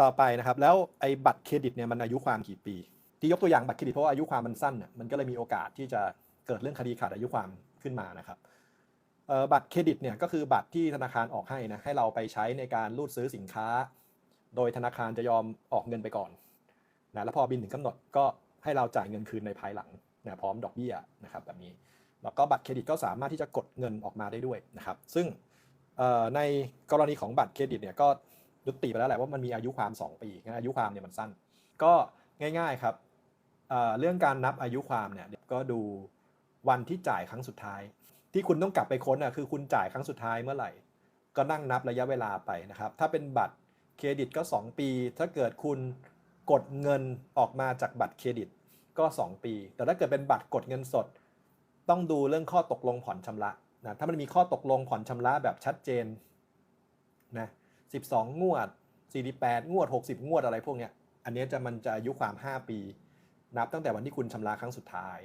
ต่อไปนะครับแล้วไอ้บัตรเครดิตเนี่ยมันอายุความกี่ปี ที่ยกตัวอย่างบัตรเครดิตเพราะว่าอายุความมันสั้นน่ะมันก็เลยมีโอกาสที่จะเกิดเรื่องคดีขาดอายุความขึ้นมานะครับบัตรเครดิตเนี่ยก็คือบัตรที่ธนาคารออกให้นะให้เราไปใช้ในการรูดซื้อสินค้า โดยธนาคารจะยอมออกเงินไปก่อนนะแล้วพอบินถึงกำหนดก็ให้เราจ่ายเงินคืนในภายหลังนะพร้อมดอกเบี้ยนะครับแบบนี้แล้วก็บัตรเครดิตก็สามารถที่จะกดเงินออกมาได้ด้วยนะครับ ซึ่งในกรณีของบัตรเครดิตเนี่ยก็ ยุติไปแล้วแหละว่ามันมีอายุความ 2 ปีงั้นอายุความเนี่ยมันสั้น ก็ง่ายๆครับเเรื่องการนับอายุความเนี่ยก็ดูวันที่จ่ายครั้งสุดท้าย ที่คุณต้องกลับไปค้นอะคือคุณจ่ายครั้งสุดท้ายเมื่อไหร่ ก็นั่งนับระยะเวลาไปนะครับ ถ้าเป็นบัตรเครดิตก็ 2 ปี ถ้าเกิดคุณกดเงินออกมาจากบัตรเครดิตก็ 2 ปี แต่ถ้าเกิดเป็นบัตรกดเงินสด ต้องดูเรื่องข้อตกลงผ่อนชำระนะถ้ามันมีข้อตกลงผ่อนชำระแบบชัดเจนนะ 12 งวด 48 งวด 60 งวดอะไรพวกเนี้ย อันเนี้ยจะมันจะอายุความ 5 ปี นับตั้งแต่วันที่คุณชำระครั้งสุดท้าย